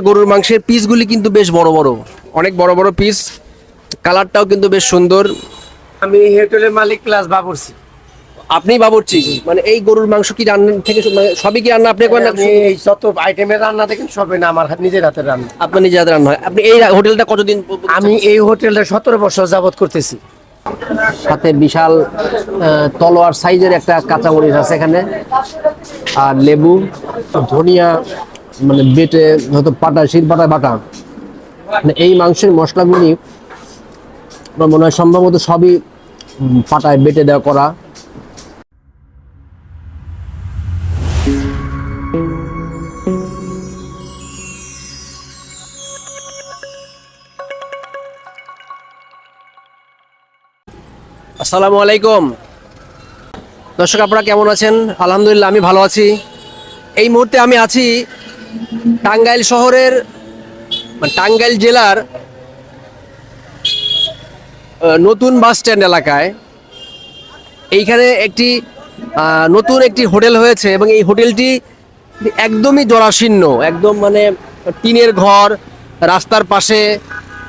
গরুর মাংসের পিসগুলি কিন্তু বেশ বড় বড়। অনেক বড় বড় পিস কালারটাও কিন্তু বেশ সুন্দর। আমি হোটেলের মালিক প্লাস বাবুরছি আপনি বাবুর্চি? মানে এই গরুর মাংস কি রান্না থেকে মানে সবই কি রান্না আপনি করেন এই যত আইটেমের রান্না দেখেন সবই না আমার হাত- নিজের হাতের রান্না। আপনার নিজে হাতে রান্না হয়। আপনি এই হোটেলটা কতদিন আমি এই হোটেলটা সতেরো বছর যাবত করতেছি। সাথে বিশাল তলোয়ার সাইজের একটা কাঁচামরিচ আছে এখানে। আর লেবু ধনিয়া মানে বেটে হয়তো পাটা শিল পাটা, বাটা। মানে এই মাংসের মশলাগুলি আমার মনে হয় সম্ভবত সবই পাটায় বেটে দেওয়া করা। আসসালামু আলাইকুম। দর্শক, আপনারা কেমন আছেন? আলহামদুলিল্লাহ, আমি ভালো আছি। এই মুহূর্তে আমি আছি টাঙ্গাইল শহরের মানে টাঙ্গাইল জেলার নতুন বাস স্ট্যান্ড এলাকায় এইখানে একটি নতুন একটি হোটেল হয়েছে এবং এই হোটেলটি একদমই জরাশীর্ণ একদম মানে টিনের ঘর, রাস্তার পাশে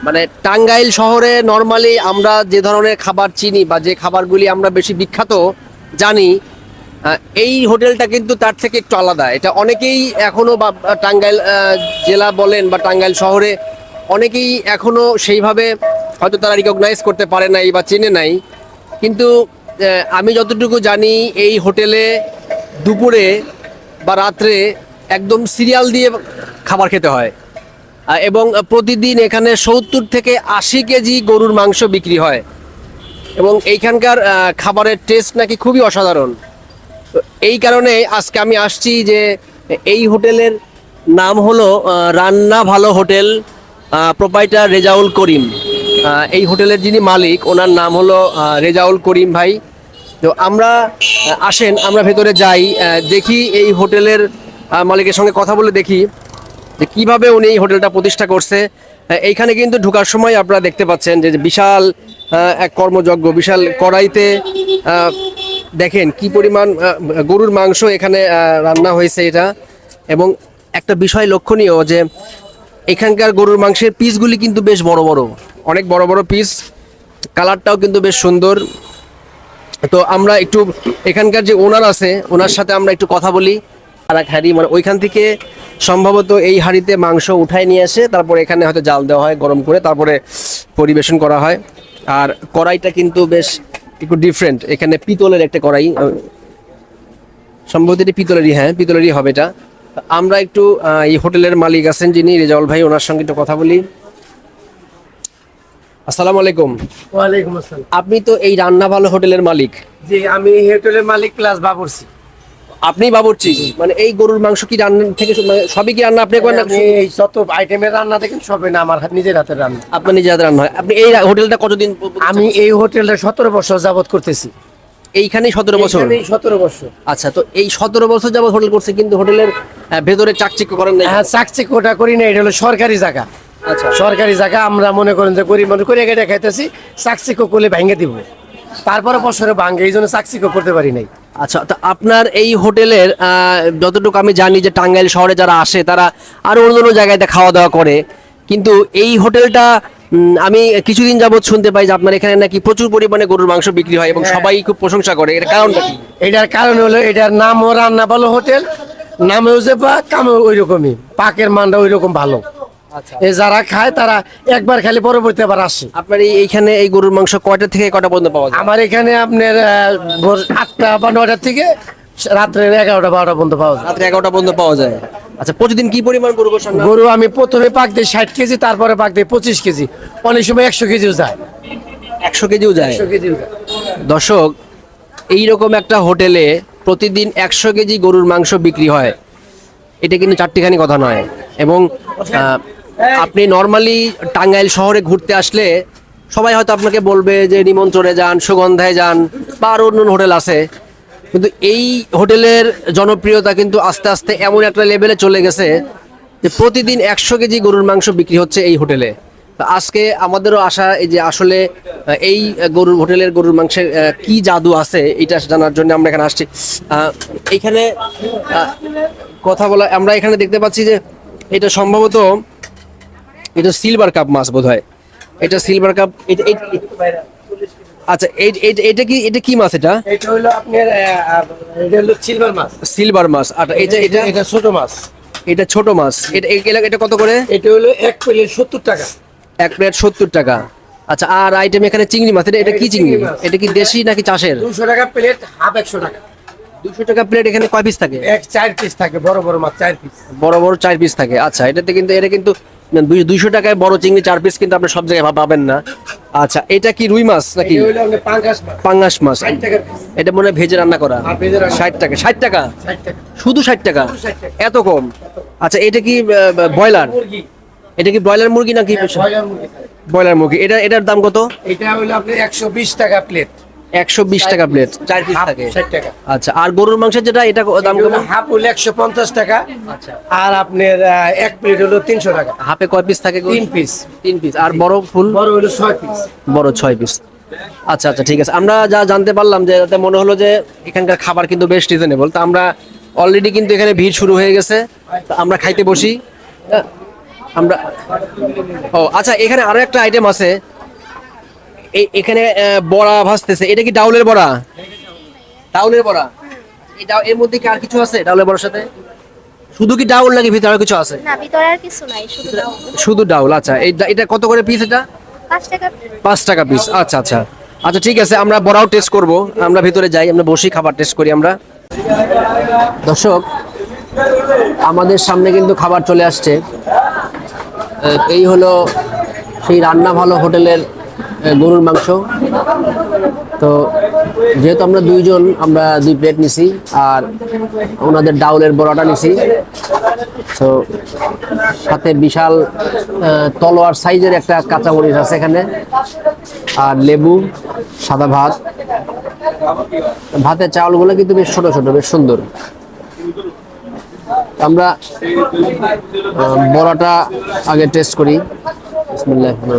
মানে টাঙ্গাইল শহরে নর্মালি আমরা যে ধরনের খাবার চিনি বা যে খাবারগুলি আমরা বেশি বিখ্যাত জানি এই হোটেলটা কিন্তু তার থেকে একটু আলাদা। এটা অনেকেই এখনও বা টাঙ্গাইল জেলা বলেন বা টাঙ্গাইল শহরে অনেকেই এখনও সেইভাবে হয়তো তারা রিকগনাইজ করতে পারে নাই বা চেনে নাই। কিন্তু আমি যতটুকু জানি, এই হোটেলে দুপুরে বা রাত্রে একদম সিরিয়াল দিয়ে খাবার খেতে হয়। এবং প্রতিদিন এখানে সত্তর থেকে আশি কেজি গরুর মাংস বিক্রি হয়। এবং এইখানকার খাবারের টেস্ট নাকি খুবই অসাধারণ। তো এই কারণে আজকে আমি আসছি যে এই হোটেলের নাম হলো রান্না ভালো হোটেল প্রোপাইটার রেজাউল করিম। এই হোটেলের যিনি মালিক, ওনার নাম হলো রেজাউল করিম ভাই। তো আমরা আসেন, আমরা ভেতরে যাই। দেখি এই হোটেলের মালিকের সঙ্গে কথা বলে দেখি যে কীভাবে উনি এই হোটেলটা প্রতিষ্ঠা করছে। এইখানে কিন্তু ঢোকার সময় আপনারা দেখতে পাচ্ছেন যে বিশাল এক কর্মযজ্ঞ, বিশাল কড়াইতে দেখেন কি পরিমাণ গরুর মাংস এখানে রান্না হয়েছে এটা। এবং একটা বিষয় লক্ষণীয় যে, এখানকার গরুর মাংসের পিসগুলি কিন্তু বেশ বড় বড়। অনেক বড় বড় পিস। কালারটাও কিন্তু বেশ সুন্দর। তো আমরা একটু, এখানকার যে ওনার আছে, ওনার সাথে আমরা একটু কথা বলি। আর এক হাঁড়ি মানে ওইখান থেকে সম্ভবত এই হাঁড়িতে মাংস উঠায় নিয়ে আসে তারপরে এখানে হয়তো জাল দেওয়া হয় গরম করে, তারপরে পরিবেশন করা হয়। আর কড়াইটা কিন্তু বেশ একটু ডিফারেন্ট এখানে পিতলের একটা করাই সম্ভবত এটি পিতলেরই হ্যাঁ পিতলেরই হবে এটা। আমরা একটু এই হোটেলের মালিক আছেন যিনি রেজাউল ভাই ওনার সঙ্গে একটু কথা বলি। আসসালামু আলাইকুম। ওয়ালাইকুম আসসালাম। আপনি তো এই রান্না ভালো হোটেলের মালিক। জি আমি হোটেলের মালিক প্লাস বাবুরছি আপনি বাবুর্চি। মানে এই গরুর মাংস কি রান্না থেকে মানে সবই কি রান্না আপনি করেন এই যত আইটেমের রান্না দেখেন সবই না আমার নিজের হাতের রান্না। আপনার নিজে হাতে রান্না হয়। আপনি এই হোটেলটা কতদিন আমি এই হোটেলটা সতেরো বছর যাবত করতেছি। এইখানেই সতেরো বছর? সতেরো বছর। আচ্ছা তো এই সতেরো বছর যাবত হোটেল করছে কিন্তু হোটেলের ভেতরে চাকচিক্য করেন না হ্যাঁ চাকচিক ওটা করি না এটা হলো সরকারি জায়গা। আচ্ছা। সরকারি জায়গা আমরা মনে করেন যে গরিব মানুষ করে কেটে খাইতেছি চাকচিক করলে ভেঙে দিব। তারপরে বছরে ভাঙে এই জন্য চাকচিক করতে পারি নাই। আচ্ছা তা আপনার এই হোটেলের যতটুকু আমি জানি যে টাঙ্গাইল শহরে যারা আসে তারা আরও অন্য অন্য জায়গায় খাওয়া দাওয়া করে। কিন্তু এই হোটেলটা আমি কিছুদিন যাবত শুনতে পাই যে আপনার এখানে নাকি প্রচুর পরিমাণে গরুর মাংস বিক্রি হয় এবং সবাই খুব প্রশংসা করে। এর কারণটা কি? এটার কারণ হলো এটার নামও রান্না ভালো হোটেল নামেও যে পাক কামেও ওই রকমই পাকের মানটা ওই রকম ভালো। আচ্ছা। যারা খায় তারা একবার খালি পরবর্তী আবার আসে। আপনার এইখানে এই গরুর মাংস কয়টা থেকে কয়টা পর্যন্ত পাওয়া যায়? আমার এখানে আপনার ভোর আটটা বা নয়টার থেকে রাত্রে এগারোটা বারোটা পর্যন্ত পাওয়া যায়। রাত্রে এগারোটা পর্যন্ত পাওয়া যায়। আচ্ছা প্রতিদিন কি পরিমাণ গরু গরু আমি প্রথমে পাক দিই ষাট কেজি তারপরে পাক দিই পঁচিশ কেজি। অনেক সময় একশো কেজিও যায়। একশো কেজিও যায়। দর্শক এইরকম একটা হোটেলে প্রতিদিন একশো কেজি গরুর মাংস বিক্রি হয় এটা কিন্তু চারটিখানি কথা নয়। এবং আপনি নর্মালি টাঙ্গাইল শহরে ঘুরতে আসলে সবাই হয়তো আপনাকে বলবে যে নিমন্ত্রণে যান, সুগন্ধায় যান বা আরও অন্য হোটেল আছে। কিন্তু এই হোটেলের জনপ্রিয়তা কিন্তু আস্তে আস্তে এমন একটা লেভেলে চলে গেছে যে প্রতিদিন একশো কেজি গরুর মাংস বিক্রি হচ্ছে এই হোটেলে। আজকে আমাদেরও আশা এই যে আসলে এই গরুর, হোটেলের গরুর মাংসের কি জাদু আছে এটা জানার জন্য আমরা এখানে আসছি। এইখানে কথা বলা, আমরা এখানে দেখতে পাচ্ছি যে এটা সম্ভবত এটা সিলভার কাপ মাছ বোধ হয় এটা সিলভার কাপ এটা আচ্ছা এটা কি এটা কি মাছ এটা? এটা হলো আপনার এটা হলো সিলভার মাছ। সিলভার মাছ আর এটা এটা এটা ছোট মাছ। এটা ছোট মাছ। এটা এটা- কত করে? এটা হলো এক প্লেট সত্তর টাকা। এক প্লেট সত্তর টাকা। আচ্ছা আর আইটেম এখানে চিংড়ি মাছ এটা কি চিংড়ি? চিংড়ি এটা কি দেশি নাকি চাষের? দুশো টাকা প্লেট হাফ একশো টাকা। দুশো টাকা প্লেট এখানে কয় পিস থাকে? এক চার পিস থাকে বড় বড় মাছ চার পিস বড় বড় চার পিস থাকে। আচ্ছা এটাতে কিন্তু এটা কিন্তু দুইশো টাকায় বড় চিংড়ি চার পিস কিন্তু আপনি সব জায়গায় পাবেন না। আচ্ছা এটা কি রুই মাছ নাকি? পাঙ্গাস মাছ। এটা মনে হয় ভেজে রান্না করা। রান্না। ষাট টাকা ষাট টাকা? শুধু ষাট টাকা? শুধু 60 টাকা। এত কম? আচ্ছা এটা কি ব্রয়লার? এটা কি ব্রয়লার মুরগি নাকি ব্রয়লার মুরগি। থাকে। ব্রয়লার মুরগি। এটা এটার দাম কত? এটা হলো আপনার একশো বিশ টাকা প্লেট একশো বিশ টাকা প্লেট চার পিস থাকে। ষাট টাকা। আচ্ছা আর গরুর মাংসের যেটা এটা ক- দাম কেমন? হাফ হলো একশো পঞ্চাশ টাকা। আচ্ছা। আর আপনার এক প্লেট হলো তিনশো টাকা। হাফে কয় পিস থাকে? তিন পিস তিন পিস আর বড় ফুল? বড় হলো ছয় পিস বড় ছয় পিস আচ্ছা আচ্ছা ঠিক আছে। আমরা যা জানতে পারলাম যে মনে হলো যে এখানকার খাবার কিন্তু বেশ রিজনেবল তা আমরা অলরেডি কিন্তু এখানে ভিড় শুরু হয়ে গেছে। তা আমরা খাইতে বসি। আমরা ও আচ্ছা এখানে আরও একটা আইটেম আছে। এখানে বড়া ভাজতেছে এটা কি ডাউলের বড়া? ডাউলের বড়া। এর মধ্যে কি আর কিছু আছে ডাউলের বড়ার সাথে? শুধু কি ডাউল নাকি ভিতরে আর কিছু আছে? না ভিতরে আর কিছু নাই শুধু দাও শুধু ডাউল আচ্ছা। এটা কত করে পিস এটা? পাঁচ টাকা পাঁচ টাকা পিস আচ্ছা আচ্ছা। আচ্ছা ঠিক আছে আমরা বড়াও টেস্ট করব। আমরা ভিতরে যাই আমরা বসি খাবার টেস্ট করি আমরা। দর্শক আমাদের সামনে কিন্তু খাবার চলে আসছে। এই হলো সেই রান্না ভালো হোটেলের গরুর মাংস। তো যেহেতু আমরা দুইজন, আমরা দুই প্লেট নিছি আর ওনাদের ডাউলের বড়াটা নিছি। তো সাথে বিশাল তলোয়ার সাইজের একটা কাঁচামরিচ আছে এখানে। আর লেবু, সাদা ভাত। ভাতের চাউলগুলো কিন্তু বেশ ছোট ছোট, বেশ সুন্দর। আমরা বড়াটা আগে টেস্ট করি। তো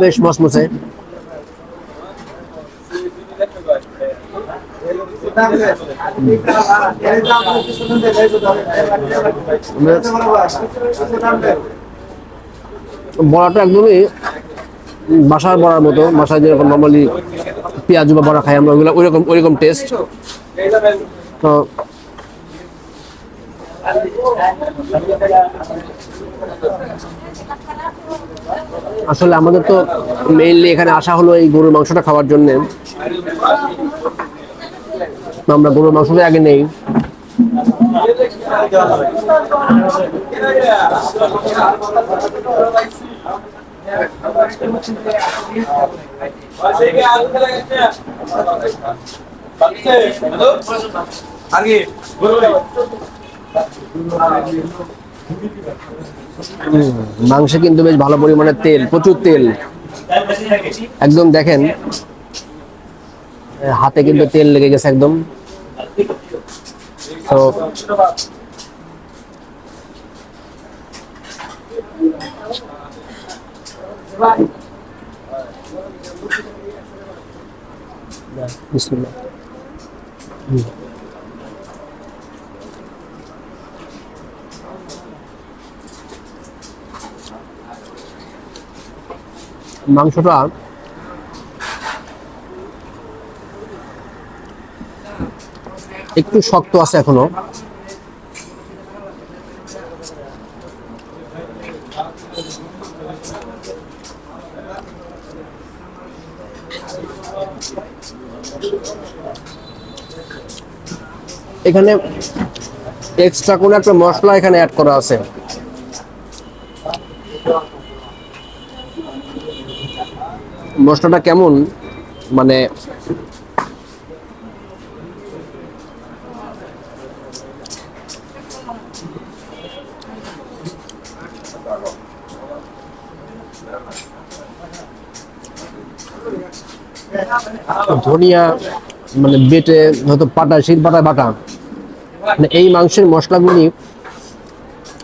বেশ মসমসে বড়াটা একদমই বাসার বড়ার মতো বাসায় যেরকম নর্মালি পেঁয়াজ বা বড়া খাই আমরা ওইগুলো ওইরকম ওইরকম টেস্ট তো আসলে আমাদের তো মেইনলি এখানে আসা হলো এই গরুর মাংসটা খাওয়ার জন্য। আমরা গরুর মাংসটা আগে নেই। আগে মাংসে কিন্তু বেশ ভালো পরিমাণে তেল, প্রচুর তেল। একদম দেখেন হাতে কিন্তু তেল লেগে গেছে একদম। তো মাংসটা একটু শক্ত আছে এখনও। এখানে এক্সট্রা কোনো একটা মশলা এখানে অ্যাড করা আছে। মশলাটা কেমন? মানে ধনিয়া মানে বেটে হয়তো পাটা শিল পাটা বাটা। এই মাংসের মশলাগুলি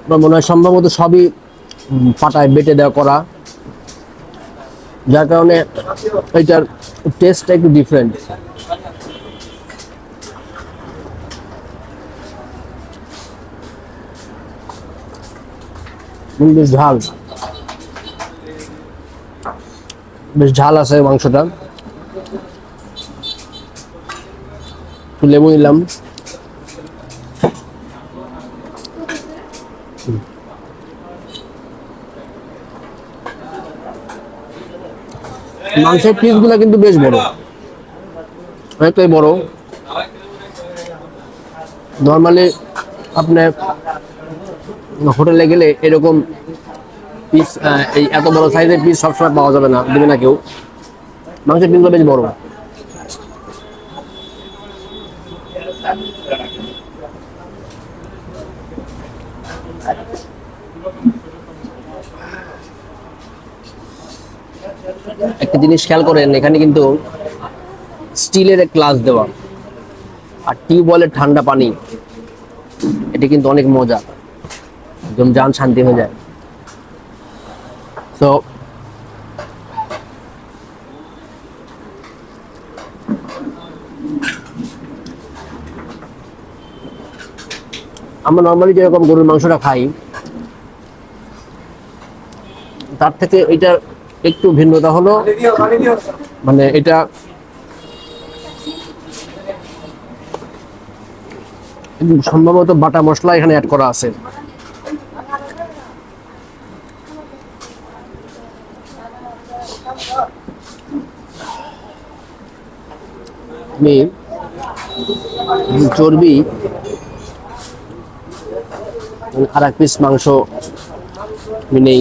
আমার মনে হয় সম্ভবত সবই পাটায় বেটে দেওয়া করা। যার কারণে এটার টেস্টটা একটু ডিফারেন্ট বেশ ঝাল। বেশ ঝাল আছে মাংসটা। লেবু নিলাম। মাংসের পিস পিসগুলো কিন্তু বেশ বড়। অনেকটাই বড়। নর্মালি আপনার হোটেলে গেলে এরকম পিস এই এত বড় সাইজের পিস সবসময় পাওয়া যাবে না, দেবে না কেউ। মাংসের পিসগুলো বেশ বড়। একটা জিনিস খেয়াল করেন, এখানে কিন্তু স্টিলের গ্লাস দেওয়া আর টিউবওয়েলের ঠান্ডা পানি, এটা কিন্তু অনেক মজা। একদম যান শান্তি হয়ে যায়। তো আমরা নর্মালি যেরকম গরুর মাংসটা খাই, তার থেকে এটা একটু ভিন্নতা হলো। মানে এটা সম্ভবত বাটা মশলা এখানে অ্যাড করা আছে। চর্বি আর এক পিস মাংস নেই।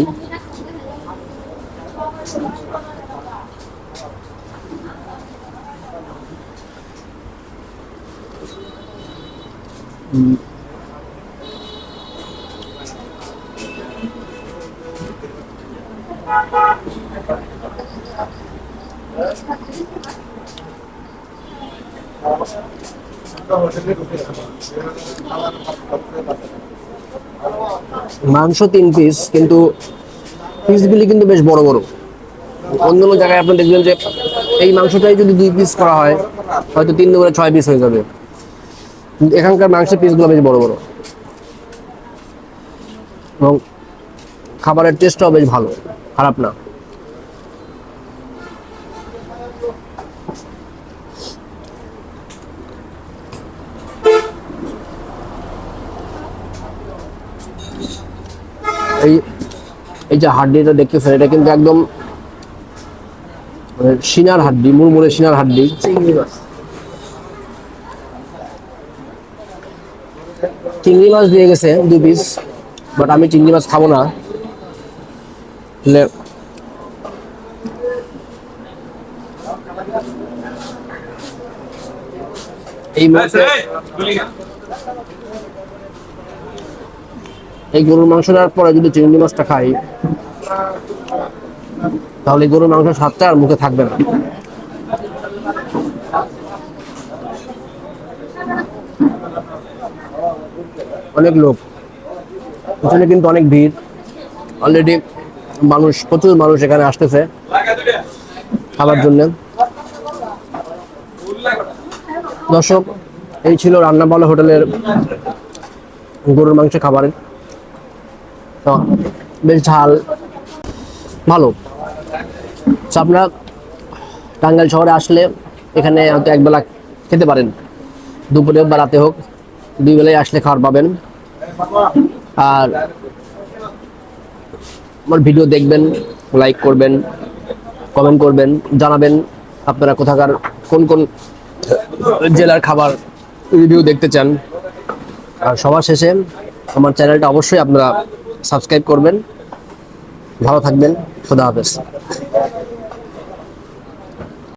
মাংস তিন পিস কিন্তু পিসগুলি কিন্তু বেশ বড় বড়। অন্য অন্য জায়গায় আপনি দেখবেন যে এই মাংসটাই যদি দুই পিস করা হয়, হয়তো তিন দুপুরে ছয় পিস হয়ে যাবে। এখানকার মাংসের পিসগুলো বেশ বড় বড়। এবং খাবারের টেস্টটাও বেশ ভালো, খারাপ না। এই এই যে হাড্ডিটা দেখতেছেন এটা কিন্তু একদম মানে সিনার হাড্ডি মুড়মুড়ে সিনার হাড্ডি। চিংড়ি মাছ। দিয়ে গেছে দুই পিস বাট আমি চিংড়ি মাছ খাব না। এই মুহূর্তে এই গরুর মাংসটার পরে যদি চিংড়ি মাছটা খাই, তাহলে গরুর মাংস স্বাদটা আর মুখে থাকবে না। অনেক লোক এখানে কিন্তু অনেক ভিড়। অলরেডি মানুষ, প্রচুর মানুষ এখানে আসতেছে খাবার জন্য। দর্শক, এই ছিল রান্নাবালা হোটেলের গরুর মাংস খাবারের বেশ ঝাল। ভালো। তো আপনারা টাঙ্গাইল শহরে আসলে এখানে হয়তো একবেলা খেতে পারেন। দুপুরে বা রাতে হোক, দুই বেলায় আসলে খাবার পাবেন। আর আমার ভিডিও দেখবেন লাইক করবেন কমেন্ট করবেন, জানাবেন আপনারা কোথাকার, কোন কোন জেলার খাবার রিভিউ দেখতে চান। আর সবার শেষে আমার চ্যানেলটা অবশ্যই আপনারা সাবস্ক্রাইব করবেন ভালো থাকবেন খোদা হাফেজ